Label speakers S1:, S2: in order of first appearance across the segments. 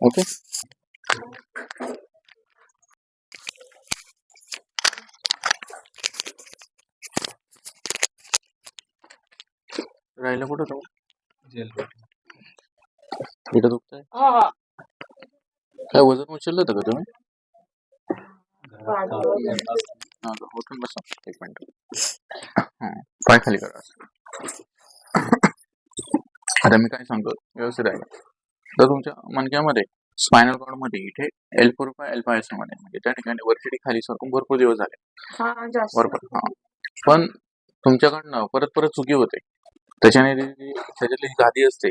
S1: Okay राहिलं कुठं तो? इथं दुखतंय? काय वजन उचललं होतं का तुम्ही? हा? उठून बसा. एक मिनिट. हं, पाय खाली करा आता मी काय सांगतो? व्यवस्थित आहे तर तुमच्या मणक्यामध्ये स्पायनल कॉर्डमध्ये इथे एल फोर फाय एल फायमध्ये म्हणजे त्या ठिकाणी वरची खाली सरकून भरपूर दिवस झाले.
S2: हा जास्त.
S1: बरोबर. हा. पण तुमच्याकडनं परत परत चुकी होते. त्याच्याने त्याच्यातली जी गादी असते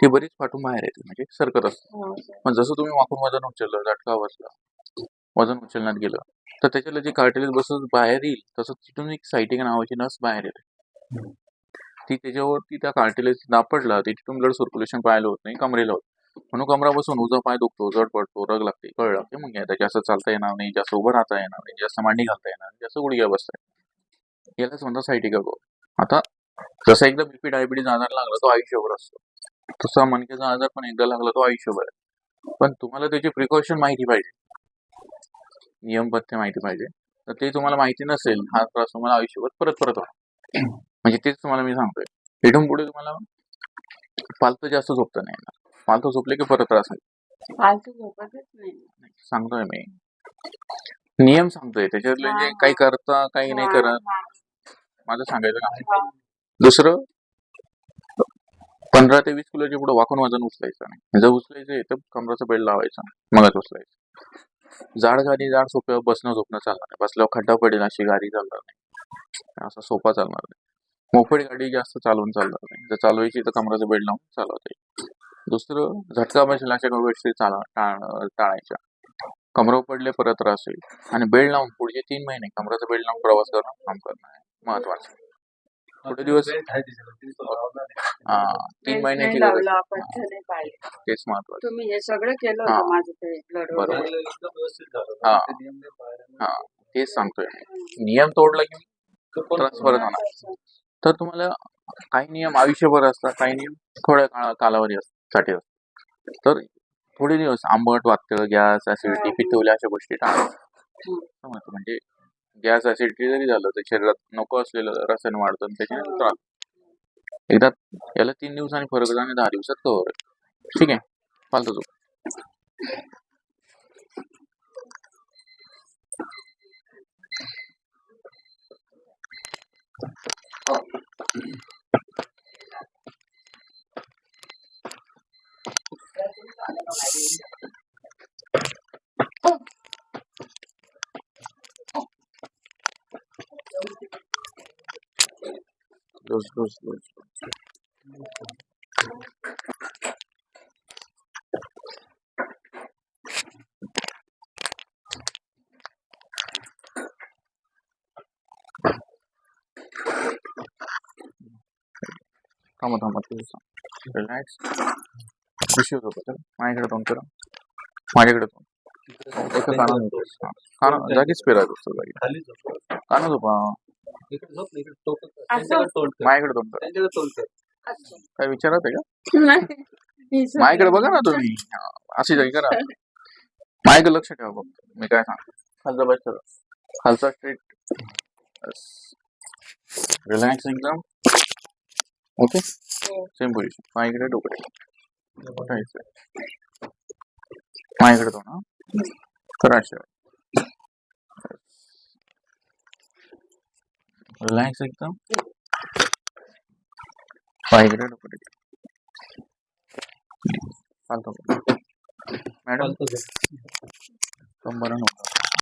S1: ती बरीच फाटून बाहेर येते. म्हणजे सरकत असते.
S2: हो, सर.
S1: पण जसं तुम्ही वाकून वजन उचललं झटका बसला वजन उचलण्यात गेलं तर त्याच्याला जी कार्टिलेज बसत बाहेर येईल तसं तिथून एक सायटिका नावाची नस बाहेर येते. ती त्याच्यावरती त्या कार्टिलेज दाब पडला ते तिथून ब्लड सर्क्युलेशन पाहायला होत नाही कमरेला होत म्हणून कमरा बसून उजवा पाय दुखतो जड पडतो रग लागते कळ लागते मग जास्त चालता येणार नाही जास्त उभं राहता येणार नाही जास्त मांडी घालता येणार नाही जास्त गुडघ्या बसता येणार यालाच म्हणतात सायटिका गो आता जसा एकदा बीपी डायबिटीज आजार लागला तो आयुष्यभर असतो. तसा मनकेचा आजार पण एकदा लागला तो आयुष्यभर आहे. पण तुम्हाला त्याची प्रिकॉशन माहिती पाहिजे. नियम पथ्य माहिती पाहिजे. तर ते तुम्हाला माहिती नसेल हा त्रास तुम्हाला आयुष्यभर परत परत होणार. म्हणजे तेच तुम्हाला मी सांगतोय. इथून पुढे तुम्हाला पालतं जास्त झोपता नाही येणार. पालतं झोपले की परत त्रास होईल?
S2: फालतू झोपतच नाही.
S1: सांगतोय मी. नियम सांगतोय. त्याच्यातले जे
S2: हा,
S1: काही करता काही नाही करत.
S2: हा,
S1: माझं सांगायचं काम
S2: हा.
S1: दुसरं पंधरा ते वीस किलोच्या पुढे वाकून वजन उचलायचं नाही. जर उचलायचं तर कमराचा बेल्ट लावायचा मगच उचलायचं. जाड गाडी जाड सोप्यावर बसणं झोपणं चालणार नाही. बसल्यावर खड्डा पडेल अशी गाडी चालणार नाही. असा सोपा चालणार नाही. मोपेड गाडी जास्त चालवून चालणार नाही. जर चालवायची तर कमराचा बेल्ट लावून चालवता येईल. दुसरं झटका बसेल अशा काही गोष्टी चाला टाळ टाळायच्या. कमरा पडले परत त्रास होईल. आणि बेल्ट लावून पुढचे तीन महिने कमराचा बेल्ट लावून प्रवास करणं काम करणं आहे महत्वाचं. थोडे दिवस हा तीन महिन्याची गरज तेच महत्वाचं.
S2: तुम्ही हे सगळं केलं
S1: हा.
S2: होतं माझं ते ब्लड
S1: बरोबर.
S2: वगैरे.
S1: हा. हा तेच सांगतोय नियम तोडला की त्रास परत होणार. तर तुम्हाला काही नियम आयुष्यभर असतात काही नियम थोड्या काळा कालावधी अस- साठी असतात तर थोडे दिवस आंबट वाटतं गॅस ऍसिडिटी पित्तवल्या अशा गोष्टी टाळा समजतं म्हणजे गॅस ऍसिडिटी जरी झालं तर शरीरात नको असलेलं रसायन वाढतं आणि त्याच्याने त्रास. एकदा याला तीन दिवसांनी फरक आणि दहा दिवसात कव्हर ठीक आहे. फालतू झोप. लूज लूज लूज थांबा थांबा तू सांग रिलॅक्स विषय होतो तर माझ्याकडे तोंड करा माझ्याकडे तोंड एका झोप. हा. माझ्याकडे तोंड करा.
S2: असं.
S1: काय विचारत आहे का.
S2: हे
S1: माझ्याकडे बघा ना तुम्ही. हा, अशी जागी करा. माझ्याकडे लक्ष ठेवा फक्त. मी काय सांग खालचा बस करा खालचा स्ट्रेट रिलॅक्स एकदम ओके
S2: हो.
S1: सेम पोझिशन माझ्याकडे डोकडे माझ्याकडे तो ना करा रिलॅक्स एकदम. डोकडे चालतो. मॅडम कंबर नको